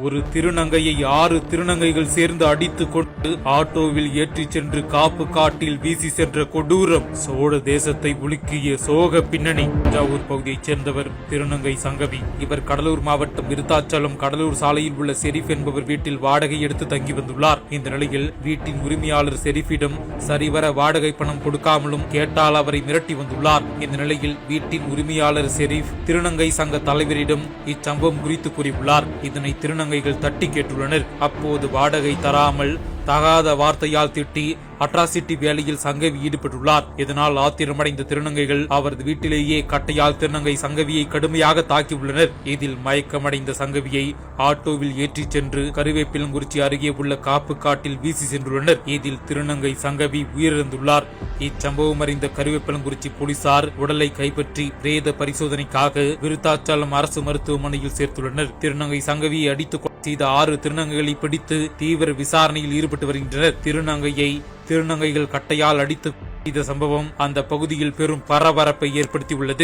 ஒரு திருநங்கையை ஆறு திருநங்கைகள் சேர்ந்து அடித்துக் கொண்டு ஆட்டோவில் ஏற்றிச் சென்று காப்பு காட்டில் வீசி சென்ற கொடூரம் சோழ தேசத்தை உலுக்கிய சோக பின்னணி. தஞ்சாவூர் பகுதியைச் சேர்ந்தவர் திருநங்கை சங்கவி. இவர் கடலூர் மாவட்டம் விருத்தாச்சலம் கடலூர் சாலையில் உள்ள செரிஃப் என்பவர் வீட்டில் வாடகை எடுத்து தங்கி வந்துள்ளார். இந்த நிலையில் வீட்டின் உரிமையாளர் செரிஃபிடம் சரிவர வாடகை பணம் கொடுக்காமலும் கேட்டால் அவரை மிரட்டி வந்துள்ளார். இந்த நிலையில் வீட்டின் உரிமையாளர் செரீப் திருநங்கை சங்க தலைவரிடம் இச்சம்பவம் குறித்து கூறியுள்ளார். இதனை திருநங்கைகள் தட்டி கேட்டுள்ளனர். அப்போது வாடகை தராமல் தகாத வார்த்தையால் திட்டி அட்ராசிட்டி வேலையில் சங்கவி ஈடுபட்டுள்ளார். இதனால் ஆத்திரமடைந்த திருநங்கைகள் அவரது வீட்டிலேயே கட்டையால் திருநங்கை சங்கவியை கடுமையாக தாக்கியுள்ளனர். இதில் மயக்கமடைந்த சங்கவியை ஆட்டோவில் ஏற்றிச் சென்று கருவேப்பிலங்குறிச்சி அருகே உள்ள காப்பு காட்டில் வீசி சென்றுள்ளனர். இதில் திருநங்கை சங்கவி உயிரிழந்துள்ளார். இச்சம்பவம் அறிந்த கருவேப்பிலங்குறிச்சி போலீசார் உடலை கைப்பற்றி பிரேத பரிசோதனைக்காக விருத்தாச்சலம் அரசு மருத்துவமனையில் சேர்த்துள்ளனர். திருநங்கை சங்கவியை அடித்துக் செய்த ஆறு திருநங்கைகளை பிடித்து தீவிர விசாரணையில் ஈடுபட்டு வருகின்றனர். திருநங்கையை திருநங்கைகள் கட்டையால் அடித்து இந்த சம்பவம் அந்த பகுதியில் பெரும் பரபரப்பை ஏற்படுத்தியுள்ளது.